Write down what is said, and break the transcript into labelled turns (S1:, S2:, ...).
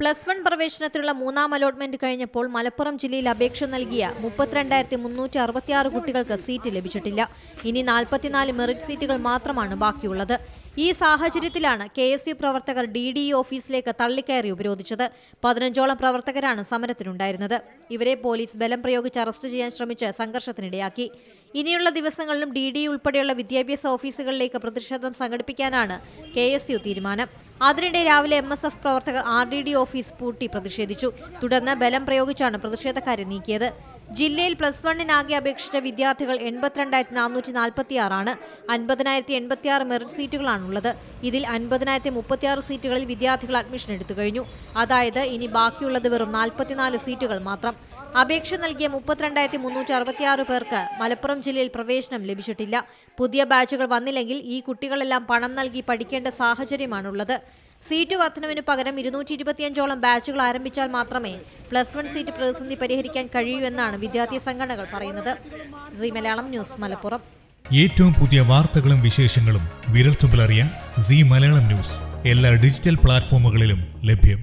S1: Plus one പ്രവേശനത്തിനുള്ള മൂന്നാം allotment കഴിഞ്ഞപ്പോൾ മലപ്പുറം ജില്ലയിൽ അപേക്ഷ നൽകിയ മുപ്പത്തിരണ്ടായിരത്തി മുന്നൂറ്റി അറുപത്തിയാറ് കുട്ടികൾക്ക് സീറ്റ് ലഭിച്ചിട്ടില്ല. ഇനി നാൽപ്പത്തിനാല് മെറിറ്റ് സീറ്റുകൾ മാത്രമാണ് ബാക്കിയുള്ളത്. ഈ സാഹചര്യത്തിലാണ് കെ എസ് യു പ്രവർത്തകർ ഡി ഡി ഓഫീസിലേക്ക് തള്ളിക്കയറി ഉപരോധിച്ചത്. പതിനഞ്ചോളം പ്രവർത്തകരാണ് സമരത്തിനുണ്ടായിരുന്നത്. ഇവരെ പോലീസ് ബലം പ്രയോഗിച്ച് അറസ്റ്റ് ചെയ്യാൻ ശ്രമിച്ച് സംഘർഷത്തിനിടയാക്കി. ഇനിയുള്ള ദിവസങ്ങളിലും ഡി ഡി ഉൾപ്പെടെയുള്ള വിദ്യാഭ്യാസ ഓഫീസുകളിലേക്ക് പ്രതിഷേധം സംഘടിപ്പിക്കാനാണ് കെ എസ് യു തീരുമാനം. അതിനിടെ രാവിലെ എം എസ് എഫ് പ്രവർത്തകർ ആർ ഡി ഡി ഓഫീസ് പൂട്ടി പ്രതിഷേധിച്ചു. തുടർന്ന് ബലം പ്രയോഗിച്ചാണ് പ്രതിഷേധക്കാരെ നീക്കിയത്. ജില്ലയിൽ പ്ലസ് വണ്ണിനാകെ അപേക്ഷിച്ച വിദ്യാർത്ഥികൾ എൺപത്തിരണ്ടായിരത്തി നാനൂറ്റി നാൽപ്പത്തി ആറാണ് അൻപതിനായിരത്തി എൺപത്തി ആറ് മെറിറ്റ് സീറ്റുകളാണുള്ളത്. ഇതിൽ അൻപതിനായിരത്തി മുപ്പത്തിയാറ് സീറ്റുകളിൽ വിദ്യാർത്ഥികൾ അഡ്മിഷൻ എടുത്തു കഴിഞ്ഞു. അതായത് ഇനി ബാക്കിയുള്ളത് വെറും നാൽപ്പത്തിനാല് സീറ്റുകൾ മാത്രം. അപേക്ഷ നൽകിയ മുപ്പത്തിരണ്ടായിരത്തി മുന്നൂറ്റി അറുപത്തിയാറ് പേർക്ക് മലപ്പുറം ജില്ലയിൽ പ്രവേശനം ലഭിച്ചിട്ടില്ല. പുതിയ ബാച്ചുകൾ വന്നില്ലെങ്കിൽ ഈ കുട്ടികളെല്ലാം പണം നൽകി പഠിക്കേണ്ട സാഹചര്യമാണുള്ളത്. സീറ്റ് വർധനവിന് പകരം ഇരുന്നൂറ്റി ഇരുപത്തിയഞ്ചോളം ബാച്ചുകൾ ആരംഭിച്ചാൽ മാത്രമേ പ്ലസ് വൺ സീറ്റ് പ്രതിസന്ധി പരിഹരിക്കാൻ കഴിയൂ എന്നാണ് വിദ്യാർത്ഥി സംഘടനകൾ പറയുന്നത്. C Malayalam news Malappuram.
S2: ഏറ്റവും പുതിയ വാർത്തകളും വിശേഷങ്ങളും വിരൽത്തുമ്പിലറിയാൻ സി മലയാളം ന്യൂസ്. എല്ലാ ഡിജിറ്റൽ പ്ലാറ്റ്ഫോമുകളിലും ലഭ്യം.